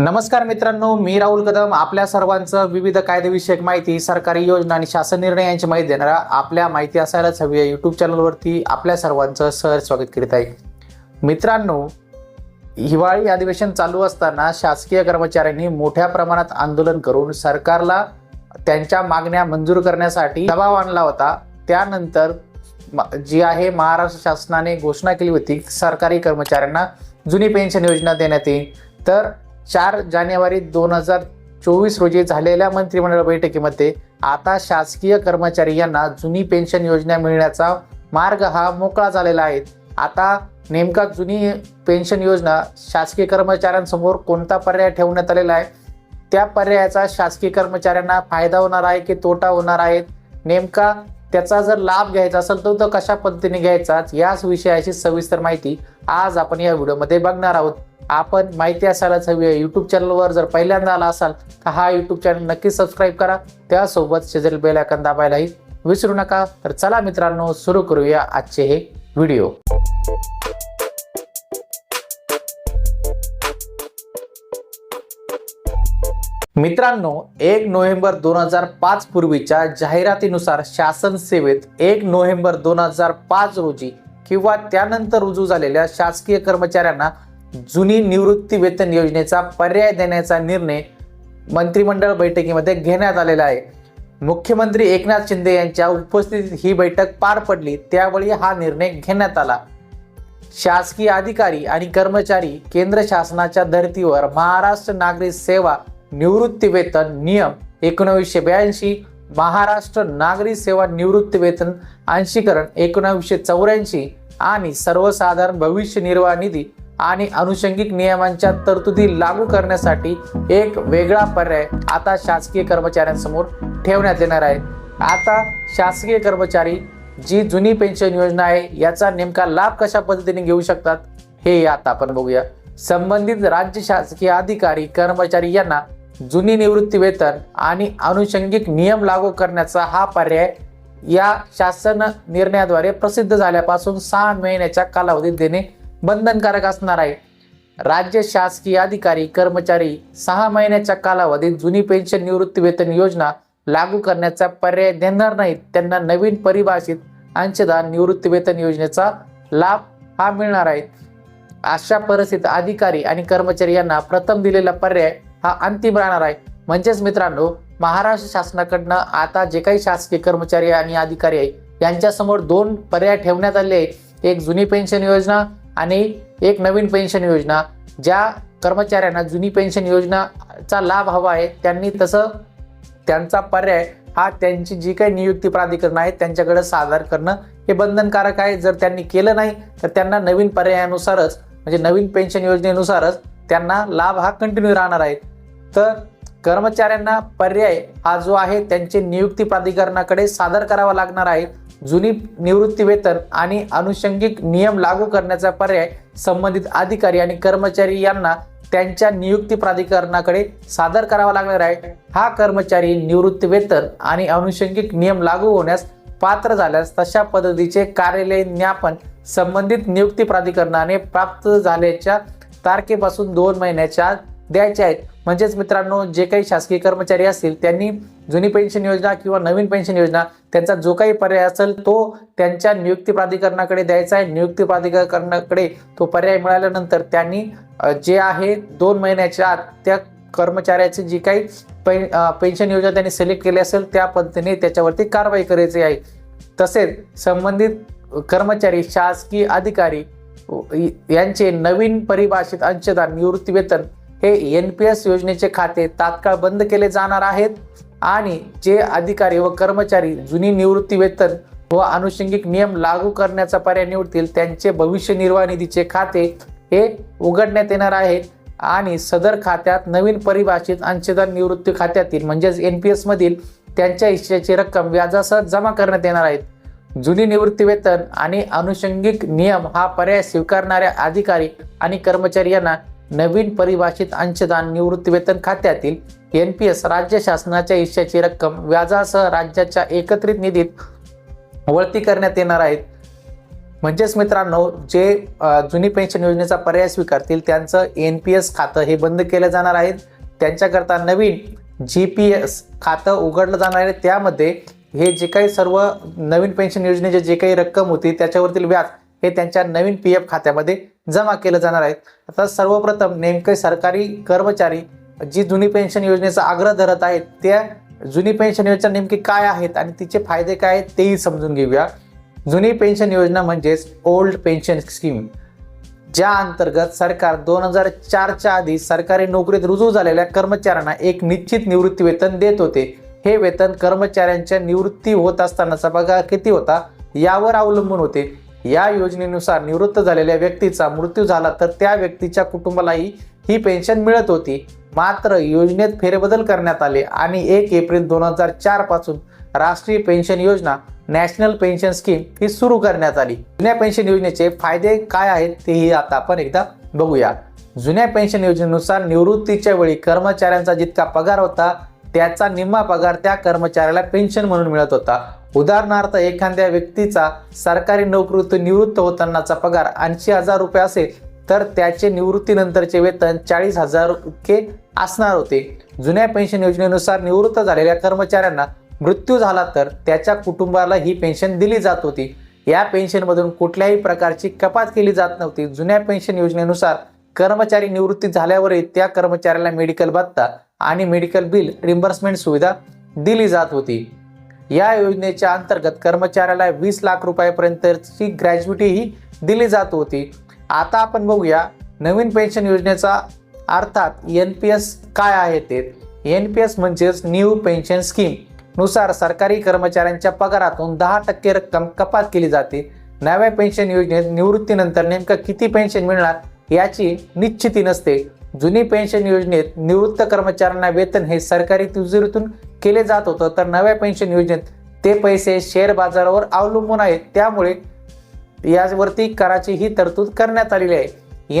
नमस्कार मित्रांनो मी राहुल कदम. आपल्या सर्वांचं विविध कायदेविषयक माहिती सरकारी योजना आणि शासन निर्णय यांची माहिती देणारा आपल्या माहिती असायलाच हवी आहे युट्यूब चॅनलवरती आपल्या सर्वांचं सहज स्वागत करीत आहे. मित्रांनो हिवाळी अधिवेशन चालू असताना शासकीय कर्मचाऱ्यांनी मोठ्या प्रमाणात आंदोलन करून सरकारला त्यांच्या मागण्या मंजूर करण्यासाठी दबाव आणला होता. त्यानंतर म- जी आहे महाराष्ट्र शासनाने घोषणा केली होती सरकारी कर्मचाऱ्यांना जुनी पेन्शन योजना देण्यात येईल. तर चार जानेवारी दोन हजार चोवीस रोजी झालेल्या मंत्रिमंडळ बैठकीमध्ये आता शासकीय कर्मचारी यांना जुनी पेन्शन योजना मिळण्याचा मार्ग हा मोकळा झालेला आहे. आता नेमका जुनी पेन्शन योजना शासकीय कर्मचाऱ्यांसमोर कोणता पर्याय ठेवण्यात आलेला आहे? त्या पर्यायाचा शासकीय कर्मचाऱ्यांना फायदा होणार आहे की तोटा होणार आहे? नेमका त्याचा जर लाभ घ्यायचा असेल तर तो कशा पद्धतीने घ्यायचा? याच विषयाची सविस्तर माहिती आज आपण या व्हिडिओमध्ये बघणार आहोत. आपण माहिती असायलाच हवी आहे. यूट्यूब चॅनलवर जर पहिल्यांदा आला असाल तर हा यूट्यूब चॅनल नक्की सबस्क्राईब करा. त्यासोबत शेजारी बेल आयकॉन दाबायलाही विसरू नका. तर चला मित्रांनो सुरू करूया आजचे हे व्हिडिओ मित्रांनो एक नोव्हेंबर दोन हजार पाच पूर्वीच्या जाहिरातीनुसार शासन सेवेत एक नोव्हेंबर दोन हजार पाच रोजी किंवा त्यानंतर रुजू झालेल्या शासकीय कर्मचाऱ्यांना जुनी निवृत्ती वेतन योजनेचा पर्याय देण्याचा निर्णय मंत्रिमंडळ बैठकीमध्ये घेण्यात आलेला आहे. मुख्यमंत्री एकनाथ शिंदे यांच्या उपस्थितीत ही बैठक पार पडली त्यावेळी हा निर्णय घेण्यात आला. शासकीय अधिकारी आणि कर्मचारी केंद्र शासनाच्या धर्तीवर महाराष्ट्र नागरिक सेवा निवृत्ती वेतन नियम एकोणावीसशे ब्याऐंशी महाराष्ट्र नागरी सेवा निवृत्ती वेतन एकोणावीसशे चौऱ्याऐंशी आणि सर्वसाधारण भविष्य निर्वाह निधी आणि अनुषंगिक नियमांच्या तरतुदी लागू करण्यासाठी एक वेगळा पर्याय आता शासकीय कर्मचाऱ्यांसमोर ठेवण्यात येणार आहे. आता शासकीय कर्मचारी जी जुनी पेन्शन योजना आहे याचा नेमका लाभ कशा पद्धतीने घेऊ शकतात हे आता आपण बघूया. संबंधित राज्य शासकीय अधिकारी कर्मचारी यांना जुनी निवृत्ती वेतन आणि अनुषंगिक नियम लागू करण्याचा हा पर्याय या शासन निर्णयाद्वारे प्रसिद्ध झाल्यापासून सहा महिन्याच्या कालावधीत देणे बंधनकारक असणार आहे. राज्य शासकीय अधिकारी कर्मचारी सहा महिन्याच्या कालावधीत जुनी पेन्शन निवृत्ती वेतन योजना लागू करण्याचा पर्याय देणार नाहीत. त्यांना नवीन परिभाषित अंशदान निवृत्ती वेतन योजनेचा लाभ हा मिळणार आहे. अशा परिस्थितीत अधिकारी आणि कर्मचारी यांना प्रथम दिलेला पर्याय हा अंतिम राहणार आहे. म्हणजेच मित्रांनो महाराष्ट्र शासनाकडनं आता जे काही शासकीय कर्मचारी आणि अधिकारी आहे यांच्यासमोर दोन पर्याय ठेवण्यात आले आहेत. एक जुनी पेन्शन योजना आणि एक नवीन पेन्शन योजना ज्या कर्मचाऱ्यांना जुनी पेन्शन योजनाचा लाभ हवा आहे त्यांनी तसं त्यांचा पर्याय हा त्यांची जी काही नियुक्ती प्राधिकरण आहे त्यांच्याकडे सादर करणं हे बंधनकारक आहे. जर त्यांनी केलं नाही तर त्यांना नवीन पर्यायानुसारच म्हणजे नवीन पेन्शन योजनेनुसारच त्यांना लाभ हा कंटिन्यू राहणार आहे. तर कर्मचाऱ्यांना पर्याय हा जो आहे त्यांचे नियुक्ती प्राधिकरणाकडे सादर करावा लागणार आहे. जुनी निवृत्ती वेतन आणि अनुषंगिक नियम लागू करण्याचा पर्याय संबंधित अधिकारी आणि कर्मचारी यांना त्यांच्या नियुक्ती प्राधिकरणाकडे सादर करावा लागणार आहे. हा कर्मचारी निवृत्ती वेतन आणि अनुषंगिक नियम लागू होण्यास पात्र झाल्यास तशा पद्धतीचे कार्यालयीन ज्ञापन संबंधित नियुक्ती प्राधिकरणाने प्राप्त झाल्याच्या तारखेपासून दोन महिन्याच्या आत द्यायचे आहेत. म्हणजेच मित्रांनो जे काही शासकीय कर्मचारी असतील त्यांनी जुनी पेन्शन योजना किंवा नवीन पेन्शन योजना त्यांचा जो काही पर्याय असेल तो त्यांच्या नियुक्ती प्राधिकरणाकडे द्यायचा आहे. नियुक्ती प्राधिकरणाकडे तो पर्याय मिळाल्यानंतर त्यांनी जे आहे दोन महिन्याच्या आत त्या कर्मचाऱ्याची जी काही पे पेन्शन योजना त्यांनी सिलेक्ट केली असेल त्या पद्धतीने त्याच्यावरती कारवाई करायची आहे. तसेच संबंधित कर्मचारी शासकीय अधिकारी यांचे नवीन परिभाषित अंशदान निवृत्ती वेतन हे एन पी एस योजनेचे खाते तात्काळ बंद केले जाणार आहेत आणि जे अधिकारी व कर्मचारी जुनी निवृत्ती वेतन व अनुषंगिक नियम लागू करण्याचा पर्याय निवडतील त्यांचे भविष्य निर्वाह निधीचे खाते हे उघडण्यात येणार आहेत आणि सदर खात्यात नवीन परिभाषित अंशदान निवृत्ती खात्यातील म्हणजेच एन पी एसमधील त्यांच्या हिश्श्याची रक्कम व्याजासह जमा करण्यात येणार आहेत. जुनी निवृत्ती वेतन आणि अनुषंगिक नियम हा पर्याय स्वीकारणाऱ्या अधिकारी आणि कर्मचारी यांना नवीन परिभाषित अंशदान निवृत्तीवेतन खात्यातील एन पी एस राज्य शासनाच्या हिश्श्याची रक्कम व्याजासह राज्याच्या एकत्रित निधीत वळती करण्यात येणार आहेत म्हणजेच मित्रांनो जे जुनी पेन्शन योजनेचा पर्याय स्वीकारतील त्यांचं एन पी एस खातं हे बंद केलं जाणार आहे. त्यांच्याकरता नवीन जी पी एस खातं उघडलं जाणार आहे. त्यामध्ये हे जे काही सर्व नवीन पेन्शन योजनेचे जे काही रक्कम होती त्याच्यावरतील व्याज हे त्यांच्या नवीन पी एफ खात्यामध्ये जमा केलं जाणार आहे. आता सर्वप्रथम नेमके सरकारी कर्मचारी जी जुनी पेन्शन योजनेचा आग्रह धरत आहेत त्या जुनी पेन्शन योजना नेमकी काय आहेत आणि तिचे फायदे काय आहेत तेही समजून घेऊया. जुनी पेन्शन योजना म्हणजेच ओल्ड पेन्शन स्कीम ज्या अंतर्गत सरकार दोन हजार चारच्या आधी सरकारी नोकरीत रुजू झालेल्या कर्मचाऱ्यांना एक निश्चित निवृत्ती वेतन देत होते. हे वेतन कर्मचाऱ्यांच्या निवृत्ती होत असतानाचा पगार किती होता? यावर अवलंबून होते. या योजनेनुसार निवृत्त झालेल्या व्यक्तीचा मृत्यू झाला तर त्या व्यक्तीच्या कुटुंबालाही ही पेन्शन मिळत होती. मात्र योजनेत फेरबदल करण्यात आले आणि एक एप्रिल दोन हजार चारपासून राष्ट्रीय पेन्शन योजना नॅशनल पेन्शन स्कीम ही सुरू करण्यात आली. जुन्या पेन्शन योजनेचे फायदे काय आहेत तेही आता आपण एकदा बघूया. जुन्या पेन्शन योजनेनुसार निवृत्तीच्या वेळी कर्मचाऱ्यांचा जितका पगार होता त्याचा निम्मा पगार त्या कर्मचाऱ्याला पेन्शन म्हणून मिळत होता. उदाहरणार्थ एखाद्या व्यक्तीचा सरकारी नोकरीतून निवृत्त होतानाचा पगार ऐंशी हजार रुपये असेल तर त्याचे निवृत्तीनंतरचे वेतन चाळीस हजार इतके असणार होते. जुन्या पेन्शन योजनेनुसार निवृत्त झालेल्या कर्मचाऱ्यांना मृत्यू झाला तर त्याच्या कुटुंबाला ही पेन्शन दिली जात होती. या पेन्शनमधून कुठल्याही प्रकारची कपात केली जात नव्हती. जुन्या पेन्शन योजनेनुसार कर्मचारी निवृत्ती झाल्यावरही त्या कर्मचाऱ्याला मेडिकल भत्ता आणि मेडिकल बिल रिम्बर्समेंट सुविधा दिली जात होती. या योजनेच्या अंतर्गत कर्मचाऱ्याला वीस लाख रुपयापर्यंतची ग्रॅज्युटीही दिली जात होती. आता आपण बघूया नवीन पेन्शन योजनेचा अर्थात एन पी एस काय आहे ते? एन पी एस म्हणजेच न्यू पेन्शन स्कीमनुसार सरकारी कर्मचाऱ्यांच्या पगारातून दहा टक्के रक्कम कपात केली जाते. नव्या पेन्शन योजनेत निवृत्तीनंतर नेमकं किती पेन्शन मिळणार याची निश्चिती नसते. जुनी पेन्शन योजनेत निवृत्त कर्मचाऱ्यांना वेतन हे सरकारी तिजोरीतून केले जात होतं तर नव्या पेन्शन योजनेत ते पैसे शेअर बाजारावर अवलंबून आहेत. त्यामुळे यावरती कराची ही तरतूद करण्यात आलेली आहे.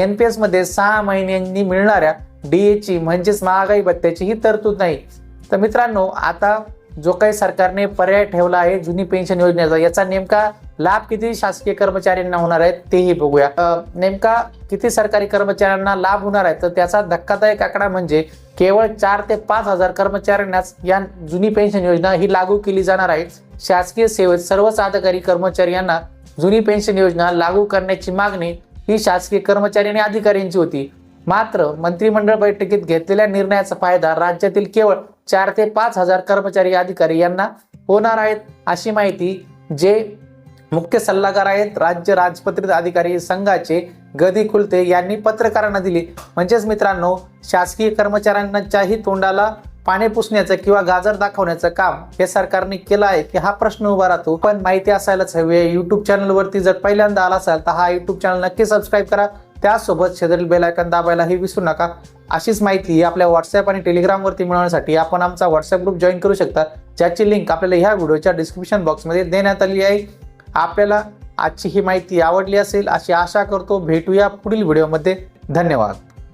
एन पी एसमध्ये सहा महिन्यांनी मिळणाऱ्या डी एची म्हणजेच महागाई भत्त्याची ही तरतूद नाही. तर मित्रांनो आता जो काही सरकारने पर्याय ठेवला आहे जुनी पेन्शन योजनेचा याचा नेमका लाभ किती शासकीय कर्मचाऱ्यांना होणार आहेत तेही बघूया. नेमका किती सरकारी कर्मचाऱ्यांना लाभ होणार आहे? तर त्याचा धक्कादायक आकडा म्हणजे केवळ चार ते पाच हजार कर्मचाऱ्यांनाच या जुनी पेन्शन योजना ही लागू केली जाणार आहे. शासकीय सेवेत सर्वच अधिकारी कर्मचारी यांना जुनी पेन्शन योजना लागू करण्याची मागणी ही शासकीय कर्मचारी आणि अधिकाऱ्यांची होती. मात्र मंत्रिमंडळ बैठकीत घेतलेल्या निर्णयाचा फायदा राज्यातील केवळ चार ते पाच हजार कर्मचारी अधिकारी यांना होणार आहेत अशी माहिती जे मुख्य सल्लागार आहेत. राज्य राजपत्रित अधिकारी संघाचे गदी खुलते. यांनी पत्रकारांना दिली. म्हणजेच मित्रांनो शासकीय कर्मचाऱ्यांच्याही तोंडाला पाने पुसण्याचं किंवा गाजर दाखवण्याचं काम हे सरकारने केलं आहे की हा प्रश्न उभा राहतो. पण माहिती असायलाच हवी. आहे युट्यूब चॅनलवरती जर पहिल्यांदा आला असाल तर हा युट्यूब चॅनल नक्की सबस्क्राईब करा. त्यासोबत शेजारील बेलायकन दाबायलाही विसरू नका. अशीच माहिती आपल्या व्हॉट्सअप आणि टेलिग्रामवरती मिळवण्यासाठी आपण आमचा व्हॉट्सअप ग्रुप जॉईन करू शकता. ज्याची लिंक आपल्याला ह्या व्हिडिओच्या डिस्क्रिप्शन बॉक्समध्ये देण्यात आली आहे. आपल्याला आजची ही माहिती आवडली असेल अशी आशा करतो. भेटूया पुढील व्हिडिओमध्ये. धन्यवाद.